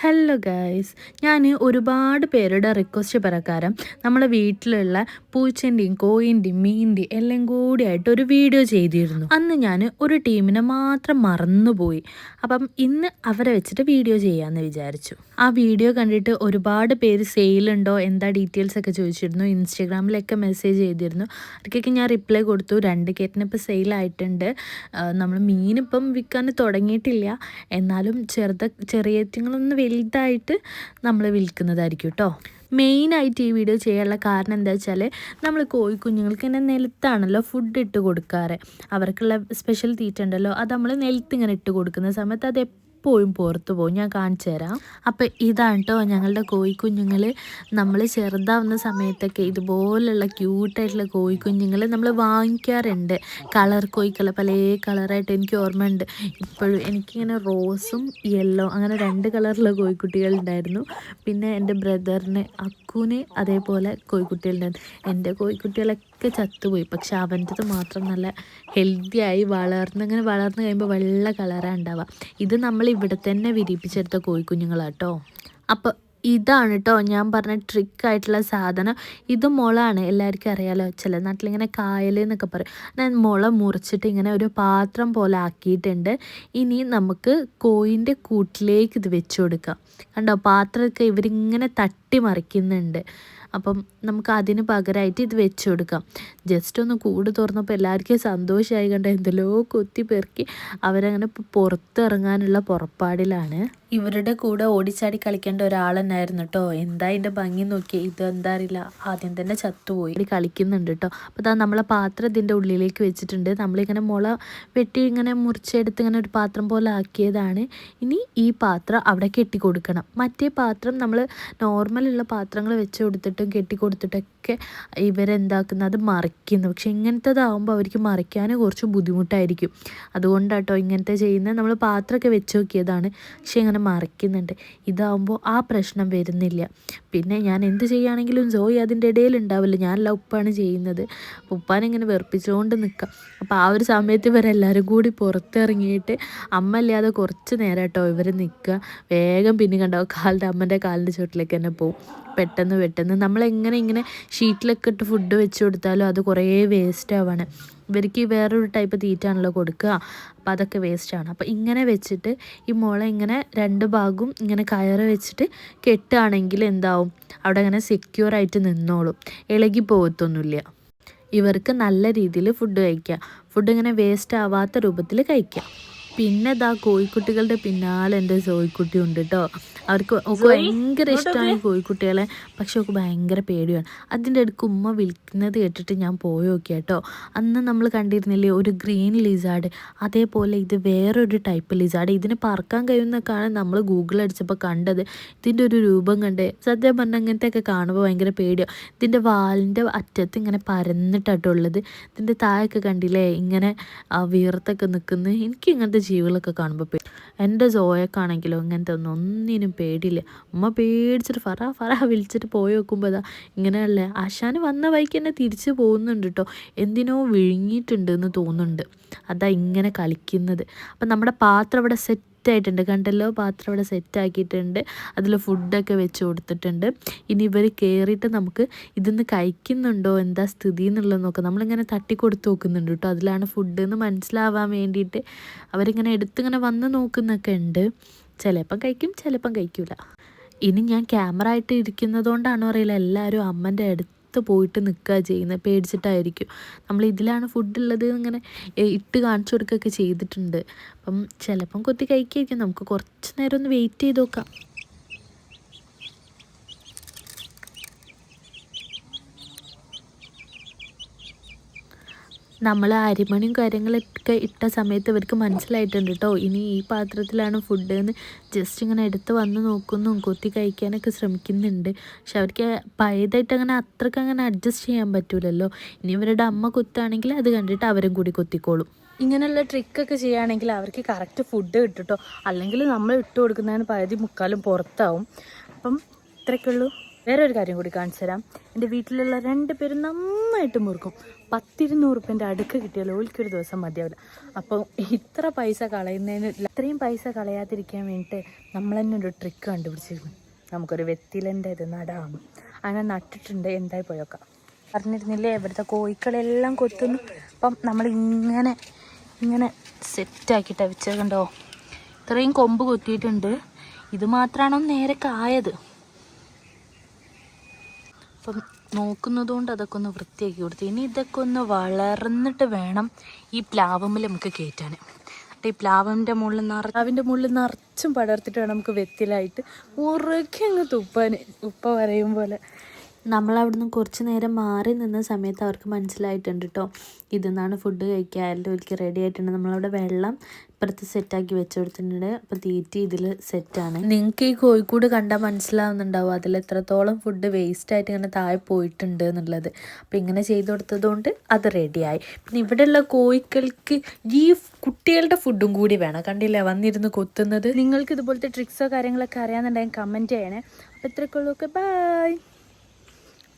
Hello guys ഞാൻ ഒരുപാട് പേരുടെ റിക്വസ്റ്റ് പ്രകാരം നമ്മളെ വീട്ടിലുള്ള പൂച്ചന്റെയും കോയിന്റെയും മീന്റെയും എല്ലാം കൂടിയായിട്ട് ഒരു വീഡിയോ ചെയ്തിരുന്നു. അന്ന് ഞാൻ ഒരു ടീമിനെ മാത്രം മറന്നുപോയി. അപ്പം ഇന്ന് അവരെ വെച്ചിട്ട് വീഡിയോ ചെയ്യാമെന്ന് വിചാരിച്ചു. ആ വീഡിയോ കണ്ടിട്ട് ഒരുപാട് പേര് സെയിലുണ്ടോ എന്താ ഡീറ്റെയിൽസ് ഒക്കെ ചോദിച്ചിരുന്നു. ഇൻസ്റ്റാഗ്രാമിലൊക്കെ മെസ്സേജ് ചെയ്തിരുന്നു. അവർക്കൊക്കെ ഞാൻ റിപ്ലൈ കൊടുത്തു. രണ്ട് കേറ്റിന് ഇപ്പോൾ സെയിലായിട്ടുണ്ട് നമ്മൾ മീനിപ്പം വിൽക്കാൻ തുടങ്ങിയിട്ടില്ല. എന്നാലും ചെറുത ചെറിയറ്റിങ്ങളൊന്ന് വലുതായിട്ട് നമ്മൾ വിൽക്കുന്നതായിരിക്കും കേട്ടോ മെയിനായിട്ട് ഈ വീഡിയോ ചെയ്യാനുള്ള കാരണം എന്താ വെച്ചാൽ നമ്മൾ കോഴിക്കുഞ്ഞുങ്ങൾക്ക് തന്നെ നിലത്താണല്ലോ ഫുഡ് ഇട്ട് കൊടുക്കാറ്. അവർക്കുള്ള സ്പെഷ്യൽ തീറ്റ ഉണ്ടല്ലോ അത് നമ്മൾ നിലത്ത് ഇങ്ങനെ ഇട്ട് കൊടുക്കുന്ന സമയത്ത് അത് എപ്പോഴും പുറത്ത് പോകും. ഞാൻ കാണിച്ചു തരാം. അപ്പോൾ ഇതാണ് കേട്ടോ ഞങ്ങളുടെ കോഴിക്കുഞ്ഞുങ്ങൾ നമ്മൾ ചെറുതാവുന്ന സമയത്തൊക്കെ ഇതുപോലുള്ള ക്യൂട്ടായിട്ടുള്ള കോഴിക്കുഞ്ഞുങ്ങൾ നമ്മൾ വാങ്ങിക്കാറുണ്ട്. കളർ കോഴിക്കൾ പല കളറായിട്ട് എനിക്ക് ഓർമ്മയുണ്ട്. ഇപ്പോഴും എനിക്കിങ്ങനെ റോസും യെല്ലോ അങ്ങനെ രണ്ട് കളറിലുള്ള കോഴിക്കുട്ടികളുണ്ടായിരുന്നു. പിന്നെ എന്റെ ബ്രദറിന് അക്കുവിന് അതേപോലെ കോഴിക്കുട്ടികളുണ്ടായിരുന്നു എന്റെ കോഴിക്കുട്ടികളൊക്കെ ചത്തുപോയി. പക്ഷെ അവന്റെത് മാത്രം നല്ല ഹെൽത്തിയായി വളർന്ന് ഇങ്ങനെ വളർന്ന് കഴിയുമ്പോൾ വെള്ള കളറാണ് ഉണ്ടാവുക. ഇത് നമ്മൾ ഇവിടെ തന്നെ വിരിപ്പിച്ചെടുത്ത കോഴിക്കുഞ്ഞുങ്ങളാട്ടോ. അപ്പോൾ ഇതാണ് കേട്ടോ ഞാൻ പറഞ്ഞ ട്രിക്കായിട്ടുള്ള സാധനം. ഇത് മുളാണ്. എല്ലാവർക്കും അറിയാലോ. ചില നാട്ടിലിങ്ങനെ കായൽ എന്നൊക്കെ പറയും. ഞാൻ മുള മുറിച്ചിട്ട് ഇങ്ങനെ ഒരു പാത്രം പോലെ ആക്കിയിട്ടുണ്ട്. ഇനി നമുക്ക് കോയിന്റെ കൂട്ടിലേക്ക് ഇത് വെച്ച് കൊടുക്കാം. കണ്ടോ? പാത്രമൊക്കെ ഇവരിങ്ങനെ തട്ടി മറിക്കുന്നുണ്ട് അപ്പം നമുക്ക് അതിന് പകരമായിട്ട് ഇത് വെച്ച് കൊടുക്കാം ജസ്റ്റ് ഒന്ന് കൂട് തുറന്നപ്പോൾ എല്ലാവർക്കും സന്തോഷമായി കണ്ട? എന്തെല്ലോ കൊത്തി പെറുക്കി അവരങ്ങനെ പുറത്തിറങ്ങാനുള്ള പുറപ്പാടിലാണ്. ഇവരുടെ കൂടെ ഓടിച്ചാടി കളിക്കേണ്ട ഒരാളെന്നായിരുന്നു കേട്ടോ എന്താ ഇതിന്റെ ഭംഗി നോക്കി ഇത് എന്താ അറിയില്ല. ആദ്യം തന്നെ ചത്തുപോയി. കളിക്കുന്നുണ്ട് കേട്ടോ അപ്പോൾ അതാ നമ്മളെ പാത്രം ഇതിന്റെ ഉള്ളിലേക്ക് വെച്ചിട്ടുണ്ട്. നമ്മളിങ്ങനെ മുള വെട്ടി ഇങ്ങനെ മുറിച്ചെടുത്ത് ഇങ്ങനെ ഒരു പാത്രം പോലെ ആക്കിയതാണ്. ഇനി ഈ പാത്രം അവിടെ കെട്ടി കൊടുക്കണം മറ്റേ പാത്രം നമ്മൾ നോർമലുള്ള പാത്രങ്ങൾ വെച്ച് കൊടുത്തിട്ടും കെട്ടി കൊടുത്തിട്ടൊക്കെ ഇവരെന്താക്കുന്നത്? മറിക്കുന്നു. പക്ഷെ ഇങ്ങനത്തേതാവുമ്പോൾ അവർക്ക് മറിക്കാൻ കുറച്ച് ബുദ്ധിമുട്ടായിരിക്കും. അതുകൊണ്ടാട്ടോ ഇങ്ങനത്തെ ചെയ്യുന്നത്. നമ്മൾ പാത്രമൊക്കെ വെച്ച് നോക്കിയതാണ്. പക്ഷെ ഇങ്ങനെ മറിക്കുന്നുണ്ട്. ഇതാവുമ്പോൾ ആ പ്രശ്നം വരുന്നില്ല. പിന്നെ ഞാൻ എന്ത് ചെയ്യുകയാണെങ്കിലും ജോയി അതിന്റെ ഇടയിൽ ഉണ്ടാവില്ല. ഞാനല്ല ഉപ്പാണ് ചെയ്യുന്നത്. ഉപ്പാനിങ്ങനെ വെറുപ്പിച്ചുകൊണ്ട് നിൽക്കാം അപ്പോൾ ആ ഒരു സമയത്ത് ഇവരെല്ലാവരും കൂടി പുറത്തിറങ്ങിയിട്ട് അമ്മ ഇല്ലാതെ കുറച്ച് നേരം കേട്ടോ ഇവർ നിൽക്കുക വേഗം പിന്നെ കണ്ടോ കാലിന്റെ അമ്മന്റെ കാലിന്റെ ചുവട്ടിലേക്ക് തന്നെ പോവും. പെട്ടെന്ന് പെട്ടെന്ന് നമ്മളെങ്ങനെ ഇങ്ങനെ ഷീറ്റിലൊക്കെ ഇട്ട് ഫുഡ് വെച്ച് കൊടുത്താലും അത് കുറേ വേസ്റ്റ് ആവാണ്. ഇവർക്ക് വേറൊരു ടൈപ്പ് തീറ്റാണല്ലോ കൊടുക്കുക. അപ്പോൾ അതൊക്കെ വേസ്റ്റാണ് അപ്പോൾ ഇങ്ങനെ വെച്ചിട്ട് ഈ മുള ഇങ്ങനെ രണ്ട് ഭാഗവും ഇങ്ങനെ കയറ് വെച്ചിട്ട് കെട്ടുകയാണെങ്കിൽ എന്താവും? അവിടെ അങ്ങനെ സെക്യൂർ ആയിട്ട് നിന്നോളും. ഇളകി പോകത്തൊന്നുമില്ല. ഇവർക്ക് നല്ല രീതിയിൽ ഫുഡ് കഴിക്കുക. ഫുഡ് ഇങ്ങനെ വേസ്റ്റ് ആവാത്ത രൂപത്തിൽ കഴിക്കുക. പിന്നെ ഇതാ കോഴിക്കുട്ടികളുടെ പിന്നാലെ എന്റെ സോയിക്കുട്ടി ഉണ്ട് കേട്ടോ അവർക്ക് ഒക്കെ ഭയങ്കര ഇഷ്ടമാണ് കോഴിക്കുട്ടികളെ. പക്ഷെ ഒക്കെ ഭയങ്കര പേടിയാണ്. അതിന്റെ അടുക്ക് ഉമ്മ വിളിക്കുന്നത് കേട്ടിട്ട് ഞാൻ പോയി നോക്കിയ കേട്ടോ അന്ന് നമ്മൾ കണ്ടിരുന്നില്ലേ ഒരു ഗ്രീൻ ലിസാർഡ് അതേപോലെ ഇത് വേറൊരു ടൈപ്പ് ലിസാർഡ് ഇതിന് പറക്കാൻ കഴിയുന്നൊക്കെയാണ് നമ്മൾ ഗൂഗിൾ അടിച്ചപ്പോൾ കണ്ടത്. ഇതിന്റെ ഒരു രൂപം കണ്ട് സത്യം പറഞ്ഞാൽ അങ്ങനത്തെയൊക്കെ കാണുമ്പോൾ ഭയങ്കര പേടിയാണ് ഇതിന്റെ വാലിന്റെ അറ്റത്ത് ഇങ്ങനെ പരന്നിട്ടാട്ടുള്ളത് ഇതിന്റെ താഴൊക്കെ കണ്ടില്ലേ ഇങ്ങനെ വീർത്തൊക്കെ നിൽക്കുന്നത് എനിക്ക് ഇങ്ങനത്തെ ജീവികളൊക്കെ കാണുമ്പോൾ എന്റെ ജോയക്കാണെങ്കിലും ഇങ്ങനത്തെ ഒന്നും ഒന്നിനും പേടിയില്ല. ഉമ്മ പേടിച്ചിട്ട് ഫറ ഫറ വിളിച്ചിട്ട് പോയി നോക്കുമ്പോൾ അതാ ഇങ്ങനെയല്ലേ. ആശാന് വന്ന വഴിക്ക് തന്നെ തിരിച്ച് പോകുന്നുണ്ട് കേട്ടോ എന്തിനോ വിഴുങ്ങിയിട്ടുണ്ട് എന്ന് തോന്നുന്നുണ്ട്. അതാ ഇങ്ങനെ കളിക്കുന്നത്. അപ്പം നമ്മുടെ പാത്രം അവിടെ സെറ്റ് സെറ്റായിട്ടുണ്ട് കണ്ടല്ലോ? പാത്രം ഇവിടെ സെറ്റാക്കിയിട്ടുണ്ട്. അതിൽ ഫുഡൊക്കെ വെച്ച് കൊടുത്തിട്ടുണ്ട്. ഇനി ഇവർ കയറിയിട്ട് നമുക്ക് ഇതിന്ന് കഴിക്കുന്നുണ്ടോ? എന്താ സ്ഥിതി എന്നുള്ളത് നോക്കാം. നമ്മളിങ്ങനെ തട്ടി കൊടുത്ത് നോക്കുന്നുണ്ട് കേട്ടോ. അതിലാണ് ഫുഡ് എന്ന് മനസ്സിലാവാൻ വേണ്ടിയിട്ട് അവരിങ്ങനെ എടുത്തിങ്ങനെ വന്ന് നോക്കുന്നൊക്കെ ഉണ്ട്. ചിലപ്പം കഴിക്കും ചിലപ്പം കഴിക്കില്ല ഇനി ഞാൻ ക്യാമറ ആയിട്ട് ഇരിക്കുന്നതുകൊണ്ടാണോ അറിയില്ല. എല്ലാവരും അമ്മന്റെ അടുത്ത് പുറത്ത് പോയിട്ട് നിൽക്കുക ചെയ്യുന്നത് പേടിച്ചിട്ടായിരിക്കും. നമ്മൾ ഇതിലാണ് ഫുഡ് ഉള്ളത് ഇങ്ങനെ ഇട്ട് കാണിച്ചു കൊടുക്കുകയൊക്കെ ചെയ്തിട്ടുണ്ട്. അപ്പം ചിലപ്പം കൊത്തി കഴിക്കായിരിക്കും നമുക്ക് കുറച്ച് നേരം ഒന്ന് വെയിറ്റ് ചെയ്ത് നോക്കാം. നമ്മൾ അരിമണിയും കാര്യങ്ങളൊക്കെ ഇട്ട സമയത്ത് ഇവർക്ക് മനസ്സിലായിട്ടുണ്ട് കേട്ടോ ഇനി ഈ പാത്രത്തിലാണ് ഫുഡ് എന്ന് ജസ്റ്റ് ഇങ്ങനെ എടുത്ത് വന്ന് നോക്കുന്നു കൊത്തി കഴിക്കാനൊക്കെ ശ്രമിക്കുന്നുണ്ട്. പക്ഷെ അവർക്ക് പഴയതായിട്ട് അങ്ങനെ അത്രയ്ക്ക് അങ്ങനെ അഡ്ജസ്റ്റ് ചെയ്യാൻ പറ്റൂലല്ലോ. ഇനി ഇവരുടെ അമ്മ കൊത്താണെങ്കിൽ അത് കണ്ടിട്ട് അവരും കൂടി കൊത്തിക്കോളും. ഇങ്ങനെയുള്ള ട്രിക്കൊക്കെ ചെയ്യുകയാണെങ്കിൽ അവർക്ക് കറക്റ്റ് ഫുഡ് കേട്ടോ അല്ലെങ്കിൽ നമ്മൾ ഇട്ട് കൊടുക്കുന്നതിന് പകുതി മുക്കാലും പുറത്താവും. അപ്പം ഇത്രയ്ക്കുള്ളൂ വേറെ ഒരു കാര്യം കൂടി കാണിച്ചു തരാം. എന്റെ വീട്ടിലുള്ള രണ്ട് പേരും നന്നായിട്ട് മുറുക്കും. പത്തിരുന്നൂറ് റുപ്യന്റെ അടുക്ക് കിട്ടിയാൽ ഓൽക്കൊരു ദിവസം മതിയാവില്ല. അപ്പോൾ ഇത്ര പൈസ കളയുന്നതിന് ഇത്രയും പൈസ കളയാതിരിക്കാൻ വേണ്ടിയിട്ട് നമ്മൾ തന്നെ ഒരു ട്രിക്ക് കണ്ടുപിടിച്ചിരുന്നു. നമുക്കൊരു വെത്തിലന്റെ ഇത് നടാം. അങ്ങനെ നട്ടിട്ടുണ്ട്. എന്തായി പോയൊക്കെ പറഞ്ഞിരുന്നില്ലേ ഇവിടുത്തെ കോഴിക്കളെല്ലാം കൊത്തുന്നു. അപ്പം നമ്മൾ ഇങ്ങനെ വെച്ചത് കണ്ടോ? ഇത്രയും കൊമ്പ് കൊത്തിയിട്ടുണ്ട്. ഇത് മാത്രമാണോ നേരെ കായത്? അപ്പം നോക്കുന്നതുകൊണ്ട് അതൊക്കെ ഒന്ന് വൃത്തിയാക്കി കൊടുത്തു. ഇനി ഇതൊക്കെ ഒന്ന് വളർന്നിട്ട് വേണം ഈ പ്ലാവമ്മിൽ നമുക്ക് കയറ്റാൻ. ഈ പ്ലാവിന്റെ മുകളിൽ നിറ പ്ലാവിന്റെ മുകളിൽ നിറച്ചും പടർത്തിട്ട് വേണം നമുക്ക് വെത്തിലായിട്ട് ഉറക്കി അങ്ങ് തുപ്പാൻ ഉപ്പ പറയും പോലെ. നമ്മൾ അവിടുന്ന് കുറച്ച് നേരം മാറി നിന്ന സമയത്ത് അവർക്ക് മനസ്സിലായിട്ടുണ്ട് കേട്ടോ ഇതെന്നാണ് ഫുഡ് കഴിക്കുക ഒരിക്കൽ റെഡി ആയിട്ടുണ്ട്. നമ്മളവിടെ വെള്ളം ഇപ്പുറത്ത് സെറ്റാക്കി വെച്ച് കൊടുത്തിട്ടുണ്ട് അപ്പോൾ തീറ്റി ഇതിൽ സെറ്റാണ് നിങ്ങൾക്ക് ഈ കോഴിക്കോട് കണ്ടാൽ മനസ്സിലാവുന്നുണ്ടാവും. അതിൽ എത്രത്തോളം ഫുഡ് വേസ്റ്റ് ആയിട്ട് ഇങ്ങനെ താഴെ പോയിട്ടുണ്ട് എന്നുള്ളത്. അപ്പോൾ ഇങ്ങനെ ചെയ്ത് കൊടുത്തതുകൊണ്ട് അത് റെഡിയായി പിന്നെ ഇവിടെയുള്ള കോഴിക്കൾക്ക് ഈ കുട്ടികളുടെ ഫുഡും കൂടി വേണം. കണ്ടില്ലേ വന്നിരുന്ന് കൊത്തുന്നത്? നിങ്ങൾക്ക് ഇതുപോലത്തെ ട്രിക്സോ കാര്യങ്ങളൊക്കെ അറിയാമെന്നുണ്ടെങ്കിൽ കമന്റ് ചെയ്യണേ. അപ്പോൾ ഇത്രക്കുള്ളൂ ഓക്കെ ബൈ